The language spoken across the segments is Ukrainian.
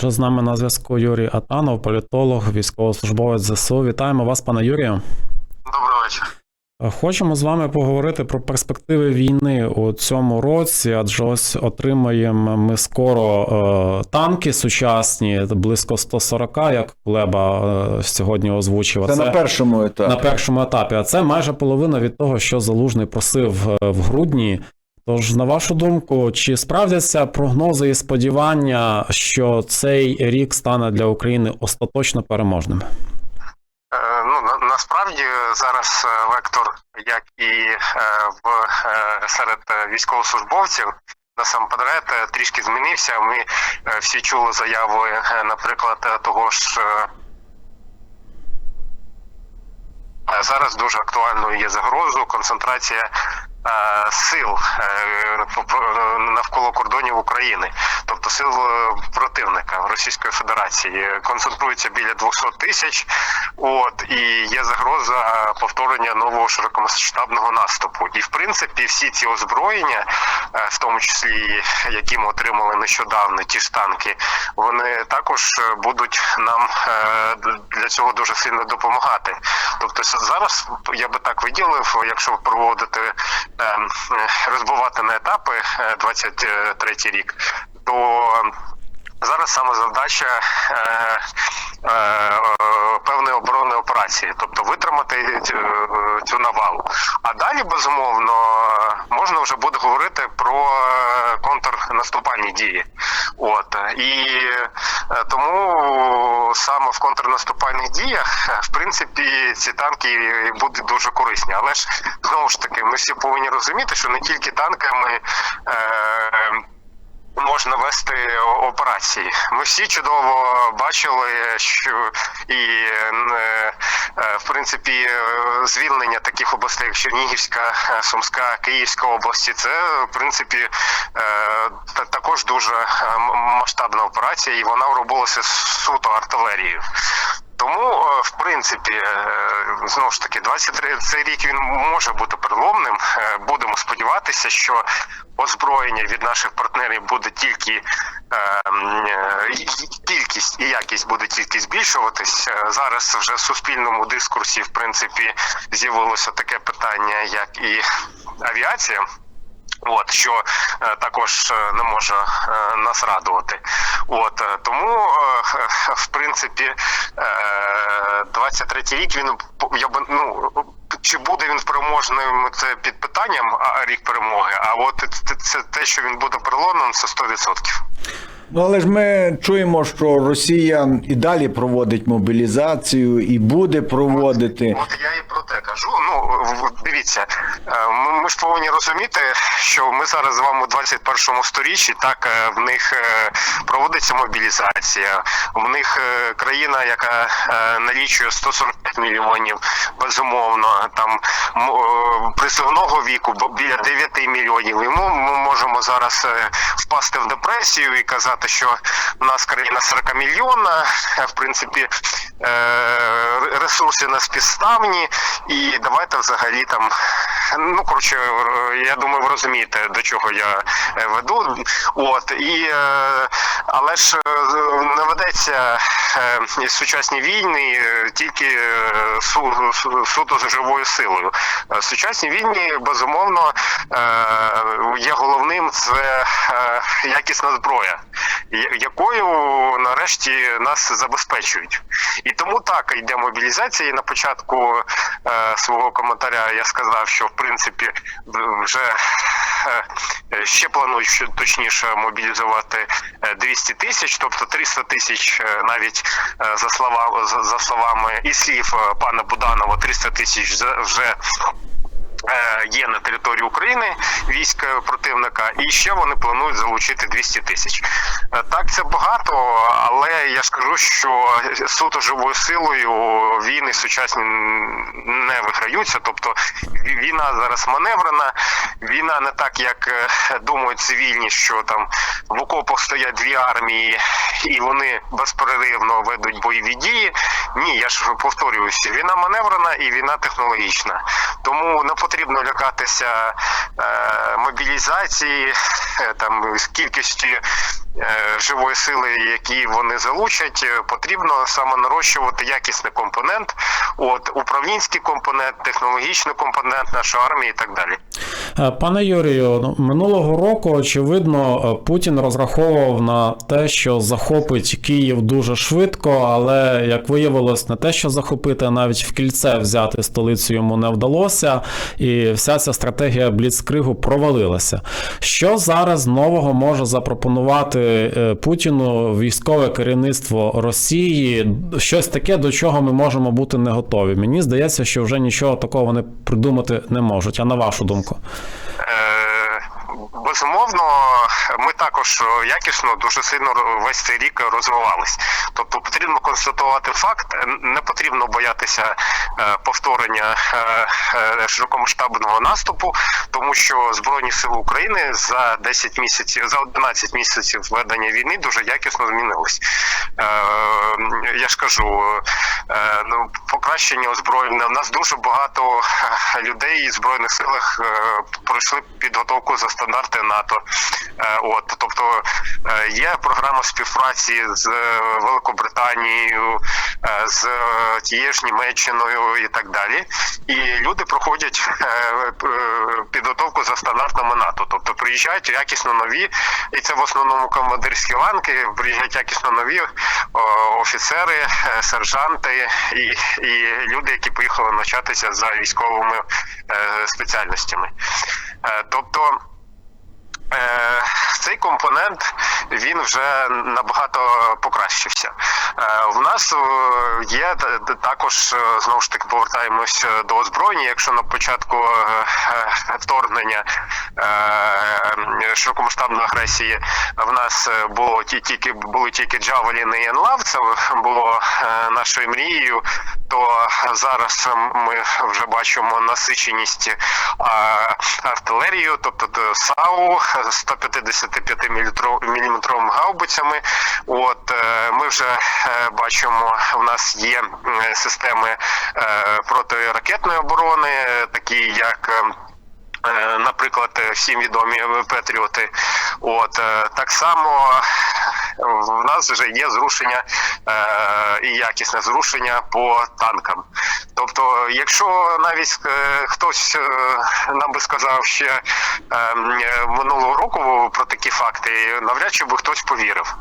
Вже з нами на зв'язку Юрій Атанов, політолог, військовослужбовець ЗСУ. Вітаємо вас, пане Юрію. Добрий вечір. Е, Хочемо з вами поговорити про перспективи війни у цьому році, адже ось отримаємо ми скоро е, танки сучасні, близько 140, як Кулеба е, сьогодні озвучив. Це на першому етапі. на першому етапі. А це майже половина від того, що Залужний просив е, в грудні. Тож, на вашу думку, чи справдяться прогнози і сподівання, що цей рік стане для України остаточно переможним? Е, Ну насправді зараз е, вектор, як і е, в серед військовослужбовців, насамперед трішки змінився. Ми всі чули заяви, наприклад, того ж. Зараз дуже актуальною є загрозою концентрація сил е, по- по- навколо кордонів України, тобто сил е, противника Російської Федерації Е, концентрується біля 200 тисяч. От і є загроза повторення нового широкомасштабного наступу. І в принципі, всі ці озброєння, е, в тому числі які ми отримали нещодавно, ті ж танки, вони також е, будуть нам е, для цього дуже сильно допомагати. Тобто зараз я би так виділив, якщо проводити е, розбивати на етапи е, 23 рік, то Зараз саме задача е, е, е, певної оборонної операції, тобто витримати цю, е, навалу. А далі, безумовно, можна вже буде говорити про е, контрнаступальні дії. От і е, тому саме в контрнаступальних діях, в принципі, ці танки будуть дуже корисні. Але ж знову ж таки, ми всі повинні розуміти, що не тільки танками. Е, можна вести операції. Ми всі чудово бачили, що і е, принципі е, звільнення таких областей, як Чернігівська, е, Сумська, Київська області, це в принципі е, та- також дуже масштабна операція, і вона робилася суто артилерією. Тому, в принципі, знову ж таки, 23 цей рік він може бути переломним. Будемо сподіватися, що озброєння від наших партнерів буде тільки кількість і якість буде тільки збільшуватись. Е, Зараз вже в суспільному дискурсі, в принципі, з'явилося таке питання, як і авіація. От що е, також е, не може е, нас радувати. От е, тому, е, в принципі, е, 23 рік він я би ну. Чи буде він переможним, це під питанням а рік перемоги. А от це, це те, що він буде переломним, це 100%. Ну але ж ми чуємо, що Росія і далі проводить мобілізацію і буде проводити. От я і про те кажу. Ну дивіться, е, ми, ж розуміти, що ми зараз з вами у 21 сторіччі. Так е, в них е, проводиться мобілізація. В них е, країна, яка налічує 145 мільйонів, безумовно, там призовного віку біля 9 мільйонів. І ми, ми можемо зараз впасти в депресію і казати, що в нас країна 40 мільйонна, в принципі, ресурси на співставні, і давайте взагалі там. Ну, коротше, я думаю, ви розумієте, до чого я е, веду. От і е, але ж не ведеться е, сучасні війни тільки су, су- суто з живою силою. Сучасні війни безумовно є головним це якісна зброя, якою нарешті нас забезпечують. І тому так йде мобілізація. І на початку е, свого коментаря я сказав, що в принципі вже е, ще планують точніше мобілізувати е, 200 тисяч, тобто 300 тисяч е, навіть е, за слова за, за словами і слів е, пана Буданова, 300 тисяч вже- е, є на території України військ е, противника, і ще вони планують залучити 200 тисяч. Е, Так, це багато, але я скажу, що суто живою силою війни сучасні не виграються. Тобто війна зараз маневрена, війна не так, як е, думають цивільні, що там в окопах стоять дві армії, і вони безперервно ведуть бойові дії. Ні, я ж повторююся, війна маневрена і війна технологічна. Тому не потрібно лякатися е, мобілізації. там кількості живої сили, які вони залучать, е, потрібно саме нарощувати якісний компонент, от управлінський компонент, технологічний компонент нашої армії і так далі. Е, Пане Юрію, ну, минулого року, очевидно, е, Путін розраховував на те, що захопить Київ дуже швидко, але як виявилось, не те, що захопити, а навіть в кільце взяти столицю йому не вдалося, і вся ця стратегія Бліцкригу провалилася. Що зараз нового може запропонувати е, Путіну військове керівництво Росії? Щось таке, до чого ми можемо бути не готові. Мені здається, що вже нічого такого вони придумати не можуть. А на вашу думку? Безумовно, ми також якісно дуже сильно весь цей рік розвивались. Тобто потрібно констатувати факт, не потрібно боятися е, повторення е, е, широкомасштабного наступу, тому що Збройні сили України за 10 місяців, за 11 місяців ведення війни дуже якісно змінились. Я ж кажу, ну, покращення озброєння. У нас дуже багато людей і збройних силах пройшли підготовку за стандарти НАТО. Е, От, тобто е, є програма співпраці з е, Великобританією, з тією ж Німеччиною і так далі. І люди проходять підготовку за стандартами НАТО. Тобто приїжджають якісно нові, і це в основному командирські ланки, приїжджають якісно нові офіцери, сержанти і, і люди, які поїхали навчатися за військовими спеціальностями. Тобто. Е, Цей компонент він вже набагато покращився. Е, В нас е, є також знову ж таки повертаємось до озброєння. Якщо на початку вторгнення е, широкомасштабної агресії в нас е, було ті- тільки були тільки Джавеліни і Енлав, це було е, нашою мрією. То зараз ми вже бачимо насиченість а, артилерією, тобто САУ 155 мм гаубицями. От е, ми вже е, бачимо, у нас є системи е, протиракетної оборони, е, такі як. Е, Е, Наприклад, е, всім відомі Петріоти. От е, так само в нас вже є зрушення е, і якісне зрушення по танкам. Тобто, якщо навіть е, хтось е, нам би сказав ще е, м, е, минулого року про такі факти, навряд чи би хтось повірив.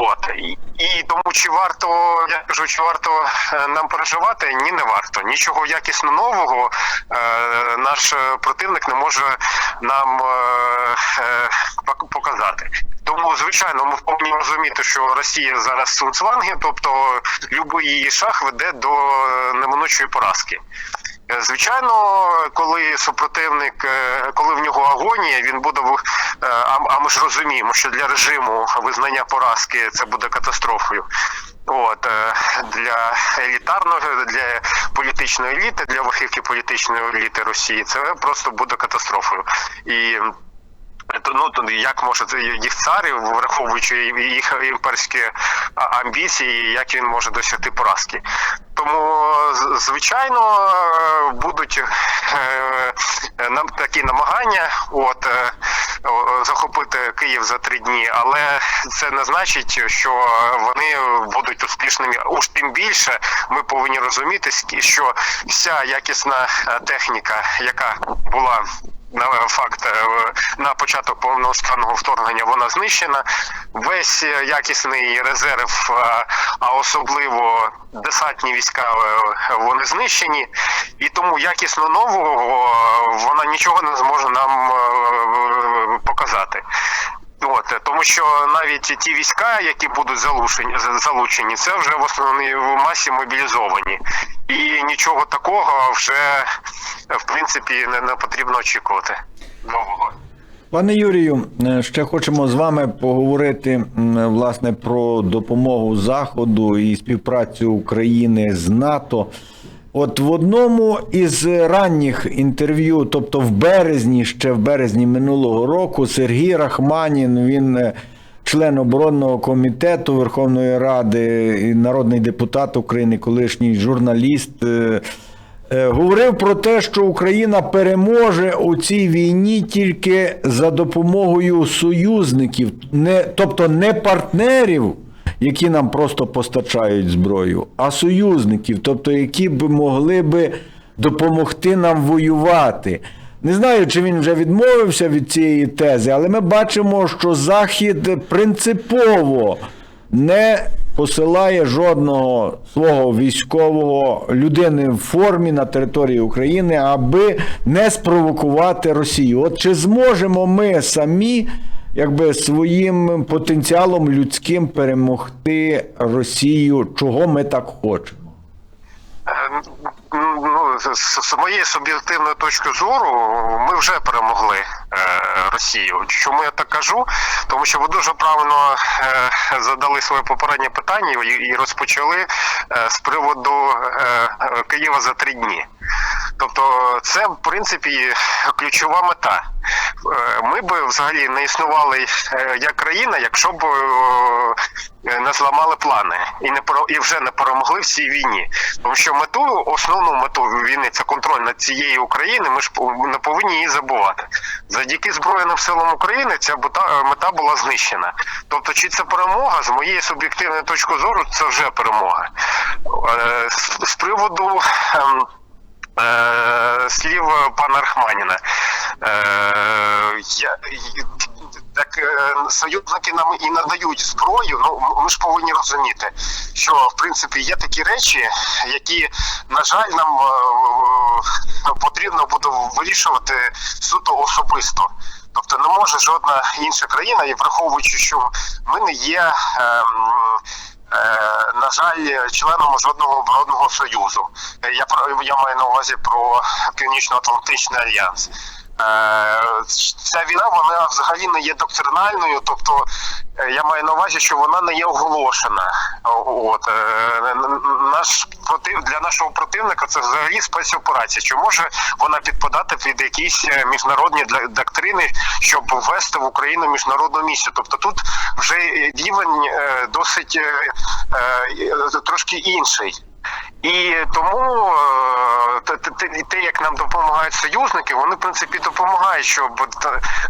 От і, тому чи варто я кажу, чи варто е, нам переживати? Ні, не варто. Нічого якісно нового е, наш е, противник не може нам е, е, показати. Тому, звичайно, ми повинні розуміти, що Росія зараз сунцванги, тобто будь-який її шаг веде до неминучої поразки. Звичайно, коли супротивник, е, коли в нього агонія, він буде е, а, а ми ж розуміємо, що для режиму визнання поразки це буде катастрофою. От е, для елітарного, для політичної еліти, для верхівки політичної еліти Росії, це просто буде катастрофою. І ну як може їх цар, враховуючи їх імперські амбіції, як він може досягти поразки. Тому звичайно е, будуть е, е, нам такі намагання, от е, захопити Київ за три дні, але це не значить, що вони будуть успішними. Уж тим більше ми повинні розуміти, що вся якісна е, техніка, яка була факт е, на початок повномасштабного вторгнення вона знищена. Весь е, якісний резерв, е, а особливо десантні війська, е, вони знищені, і тому якісно нового е, вона нічого не зможе нам е, показати. От тому, що навіть ті війська, які будуть залучені, залучені, це вже в основній масі мобілізовані, і нічого такого вже в принципі не, не потрібно очікувати нового. Пане Юрію, е, ще хочемо з вами поговорити власне про допомогу Заходу і співпрацю України з НАТО. От в одному із ранніх інтерв'ю, тобто в березні, ще в березні минулого року, Сергій Рахманін, він е, член оборонного комітету Верховної Ради, народний депутат України, колишній журналіст. Е, говорив про те, що Україна переможе у цій війні тільки за допомогою союзників, не, тобто не партнерів, які нам просто постачають зброю, а союзників, тобто які б могли би допомогти нам воювати. Не знаю, чи він вже відмовився від цієї тези, але ми бачимо, що Захід принципово не посилає жодного свого військового людини в формі на території України, аби не спровокувати Росію. От чи зможемо ми самі, якби своїм потенціалом людським перемогти Росію, чого ми так хочемо? Ну, з, з моєї суб'єктивної точки зору, ми вже перемогли е, Росію. Чому я так кажу? Тому що ви дуже правильно е, задали своє попереднє питання і, і розпочали е, з приводу е, е, Києва за три дні. Тобто, це в принципі ключова мета. Е, Ми б взагалі не існували е, як країна, якщо б е, не зламали плани і не і вже не перемогли в цій війні. Тому що мету, основну мету війни це контроль над цією Україною. Ми ж не повинні її забувати. Завдяки Збройним силам України ця мета, була знищена. Тобто, чи це перемога з моєї суб'єктивної точки зору, це вже перемога. З, з приводу. Е, слів пана Рахманіна. Е, я, так е, союзники нам і надають зброю. Ну ми ж повинні розуміти, що в принципі є такі речі, які, на жаль, нам потрібно буде вирішувати суто особисто. Тобто не може жодна інша країна, і враховуючи, що ми не є. ем, Е, на жаль, членом жодного оборонного союзу. Е, Я я маю на увазі про Північно-Атлантичний альянс. Е, Ця війна вона взагалі не є доктринальною, тобто е, я маю на увазі, що вона не є оголошена. От е, наш против для нашого противника це взагалі спецоперація. Чи може вона підпадати під якісь міжнародні доктрини, щоб ввести в Україну міжнародну місію? Тобто тут вже рівень досить трошки інший. І тому те, те, як нам допомагають союзники, вони в принципі допомагають, щоб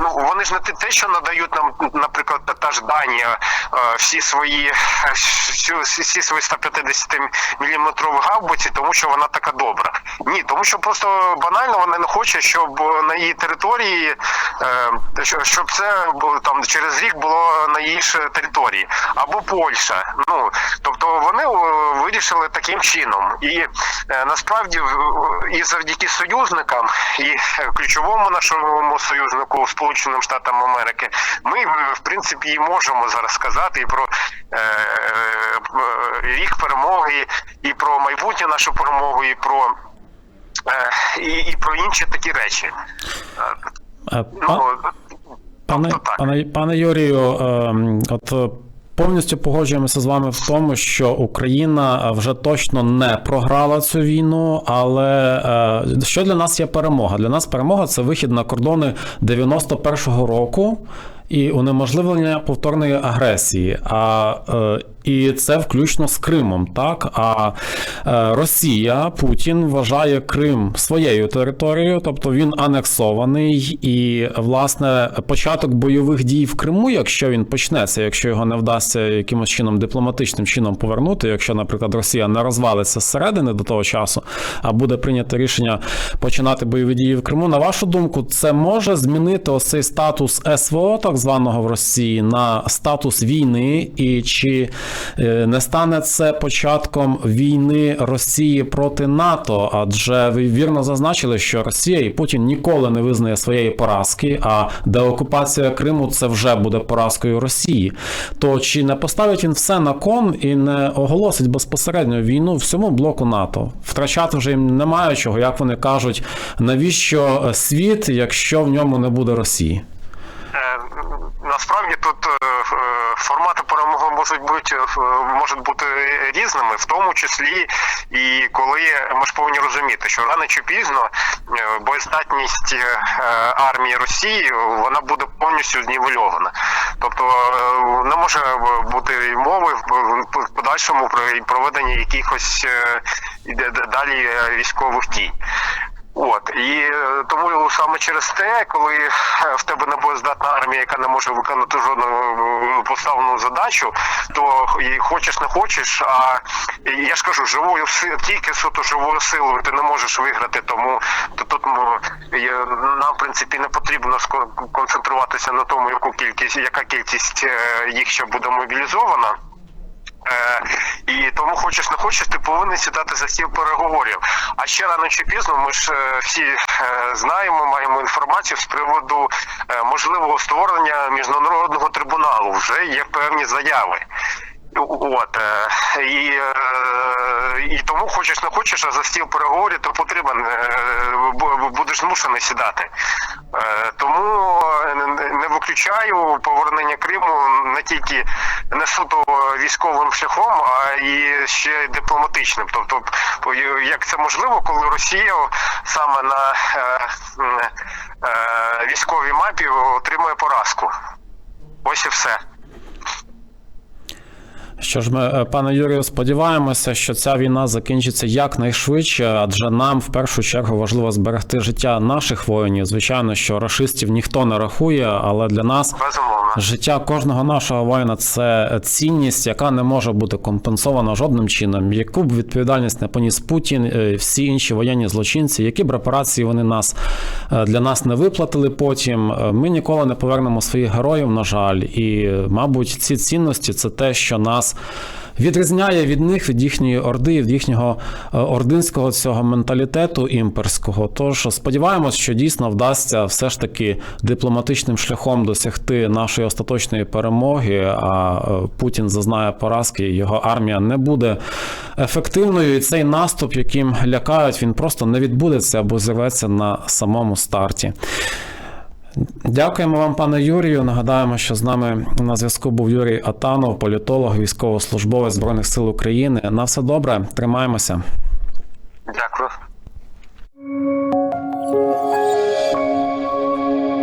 ну вони ж не те- що надають нам, наприклад, та- ж Данія е, всі свої всі, свої 150 міліметрові гаубиці, тому що вона така добра. Ні, тому що просто банально вона не хоче, щоб на її території, е, щоб це там через рік було на її території, або Польща. Ну тобто вони вирішили таким чином, і е, насправді і завдяки союзникам, і е, ключовому нашому союзнику Сполученим Штатам Америки, ми е, в принципі і можемо зараз сказати і про е, е, рік перемоги, і про майбутнє нашу перемогу, і про е, і, і про інші такі речі. Е, Ну, Пане, тобто пане, пане Юрію, ем, от повністю погоджуємося з вами в тому, що Україна вже точно не програла цю війну. Але е, що для нас є перемога? Для нас перемога це вихід на кордони 91-го року. І унеможливлення повторної агресії, а е, і це включно з Кримом. Так а е, Росія Путін вважає Крим своєю територією, тобто він анексований, і власне початок бойових дій в Криму, якщо він почнеться, якщо його не вдасться якимось чином дипломатичним чином повернути, якщо, наприклад, Росія не розвалиться зсередини до того часу, а буде прийнято рішення починати бойові дії в Криму. На вашу думку, це може змінити ось цей статус СВО, так званого в Росії, на статус війни, і чи е, не стане це початком війни Росії проти НАТО? Адже ви вірно зазначили, що Росія і Путін ніколи не визнає своєї поразки, а деокупація Криму це вже буде поразкою Росії. То чи не поставить він все на кон і не оголосить безпосередньо війну всьому блоку НАТО? Втрачати вже їм немає чого, як вони кажуть, навіщо світ, якщо в ньому не буде Росії? Насправді тут е, е, формати перемоги можуть бути е, можуть бути різними, в тому числі і коли ми ж повинні розуміти, що рано чи пізно боєздатність армії Росії вона буде повністю знівельована. Тобто не може бути і мови в подальшому про проведення якихось далі військових дій. От і е, тому саме через те, коли е, в тебе не боєздатна армія, яка не може виконати жодну е, поставлену задачу, то і хочеш не хочеш. А я ж кажу, живою тільки суто живою силою ти не можеш виграти. Тому то тут нам в принципі не потрібно концентруватися на тому, яку кількість, яка кількість їх ще буде мобілізована. Е, і тому хочеш не хочеш, ти повинен сідати за стіл переговорів. А ще рано чи пізно ми ж е, всі е, знаємо, маємо інформацію з приводу можливого створення міжнародного трибуналу. Вже є певні заяви. От і, і тому хочеш не хочеш, а за стіл переговорів то потрібен будеш змушений сідати. Тому не виключаю повернення Криму не тільки не суто військовим шляхом, а і ще й дипломатичним. Тобто, як це можливо, коли Росія саме на е, е, військовій мапі отримує поразку. Ось і все. Що ж ми, е, пане Юрію, сподіваємося, що ця війна закінчиться якнайшвидше, адже нам в першу чергу важливо зберегти життя наших воїнів. Звичайно, що рашистів ніхто не рахує, але для нас Безумовно. Життя кожного нашого воїна це цінність, яка не може бути компенсована жодним чином. Яку б відповідальність не поніс Путін, е, всі інші воєнні злочинці, які б репарації вони нас е, для нас не виплатили потім. е, Ми ніколи не повернемо своїх героїв, на жаль. І, мабуть, ці цінності це те, що нас. Відрізняє від них від їхньої орди, від їхнього е, ординського цього менталітету імперського. Тож сподіваємось, що дійсно вдасться все ж таки дипломатичним шляхом досягти нашої остаточної перемоги. А е, Путін зазнає поразки, його армія не буде ефективною. І цей наступ, яким лякають, він просто не відбудеться або зірветься на самому старті. Дякуємо вам, пане Юрію. Нагадаємо, що з нами на зв'язку був Юрій Атанов, політолог, військовослужбовець Збройних сил України. На все добре, тримаємося. Дякую.